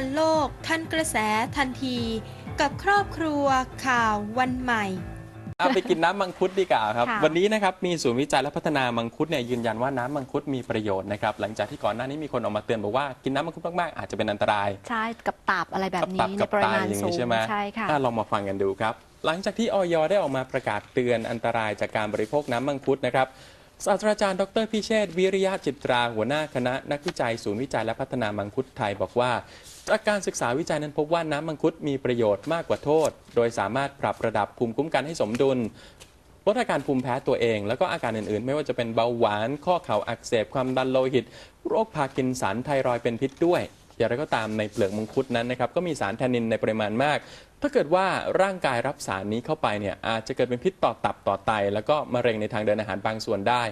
ทันโลก ทันกระแสทันที กับครอบครัวข่าววันใหม่เอาไปกินน้ำมังคุดดีกว่าครับค่ะวันนี้นะครับมีศูนย์วิจัยและพัฒนามังคุดเนี่ยยืนยันว่าน้ำมังคุดมีประโยชน์นะครับหลังจากที่ก่อนหน้านี้มีคนออกมาเตือนบอกว่ากินน้ำมังคุดมากๆอาจจะเป็นอันตราย ใช่กับตับอะไรแบบตันี้ในกับปริไตมาณอย่างสูนี้งใช่ไหมใช่ค่ะอ่ลองมาฟังกันดูครับ หลังจากที่ออยได้ออกมาประกาศเตือนอันตรายจากการบริโภคน้ำมังคุดนะครับ ศาสตราจารย์ดรพิเชษวิริยะจิตรา หัวหน้าคณะ นักวิจัยศูนย์วิจัยและพัฒนามังคุดไทยบอกว่าจากการศึกษาวิจัยนั้นพบว่าน้ำมังคุดมีประโยชน์มากกว่าโทษ โดยสามารถปรับระดับภูมิคุ้มกันให้สมดุลลดอาการภูมิแพ้ตัวเอง แล้วก็อาการอื่นๆ ไม่ว่าจะเป็นเบาหวาน ข้อเข่าอักเสบความดันโลหิต โรคพาร์กินสันไทรอยเป็นพิษด้วยอย่างไรก็ตามในเปลือกมังคุดนั้นนะครับก็มีสารแทนนินในปริมาณมาก ถ้าเกิดว่าร่างกายรับสารนี้เข้าไปเนี่ยอาจจะเกิดเป็นพิษต่อตับต่อไต แล้วก็มะเร็งในทางเดินอาหารบางส่วนได้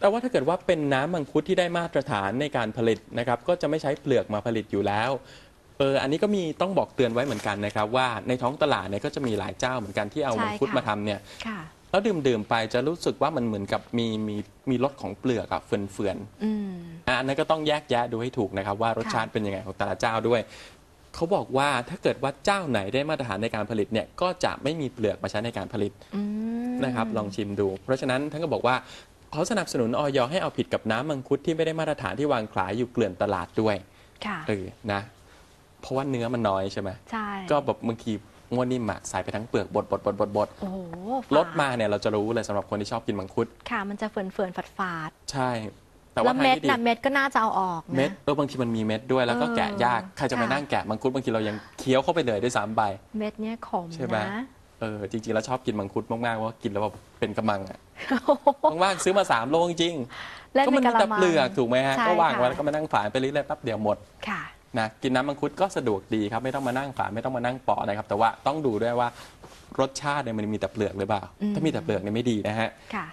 แต่ว่าถ้าเกิดว่าเป็นน้ำมังคุดที่ได้มาตรฐานในการผลิตนะครับก็จะไม่ใช้เปลือกมาผลิตอยู่แล้วเอออันนี้ก็มีต้องบอกเตือนไว้เหมือนกันนะครับว่าในท้องตลาดเนี่ยก็จะมีหลายเจ้าเหมือนกันที่เอาใช่มังคุดค่ะมาทำเนี่ยค่ะ แล้วดื่มดื่มๆไปจะรู้สึกว่ามันเหมือนกับมีมีมีรสของเปลือกอะเฟื่อนอืมๆอะอันนั้นก็ต้องแยกแยะดูให้ถูกนะครับว่ารสชาติเป็นยังไงของแต่ละเจ้าด้วย เขาบอกว่าถ้าเกิดว่าเจ้าไหนได้มาตรฐานในการผลิตเนี่ยก็จะไม่มีเปลือกมาใช้ในการผลิตอืมนะครับลองชิมดู เพราะฉะนั้นท่านก็บอกว่าเขาสนับสนุนออยให้เอาผิดกับน้ำมังคุดที่ไม่ได้มาตรฐานที่วางขายอยู่เกลื่อนตลาดด้วยค่ะเออนะ เพราะว่าเนื้อมันน้อยใช่ไหมใช่ก็แบบบางทีงวดนิ่มอะใส่ไปทั้งเปลือกบดบดบดบดบดโอ้โหลดมาเนี่ยเราจะรู้เลยสำหรับคนที่ชอบกินมังคุด ค่ะ มันจะเฟื่อนเฟื่อนๆฝาดฝาดใช่ แต่ๆว่าแล้วเม็ดทางที่นะเม็ดก็น่าจะเอาออกนะ เม็ดเออบางทีมันมีเม็ดด้วยแล้วก็เออแกะยากใครจะมาค่ะ นั่งแกะมังคุดบางทีเรายังเคี้ยวเข้าไปเลยด้วยซ้ำไป เม็ดเนี้ยขมใช่ไหม นะเออจริงๆแล้วชอบกินมังคุดมากๆเพราะว่ากินแล้วแบบเป็นกระมังอะว่างๆซื้อมา3โลจริงเล่นก็ในมันกมีระแต่มัง เปลือกถูกไหมฮะใช่ก็วางไว้ค่ะ แล้วก็มานั่งฝานไปเรื่อยๆแป๊บเดียวหมดค่ะ นะกินน้ำมังคุดก็สะดวกดีครับไม่ต้องมานั่งฝานไม่ต้องมานั่งปอกนะครับ แต่ว่าต้องดูด้วยว่ารสชาติเนี่ยมันมีแต่เปลือกหรือเปล่า อืม ถ้ามีแต่เปลือกเนี่ยไม่ดีนะฮะ ค่ะ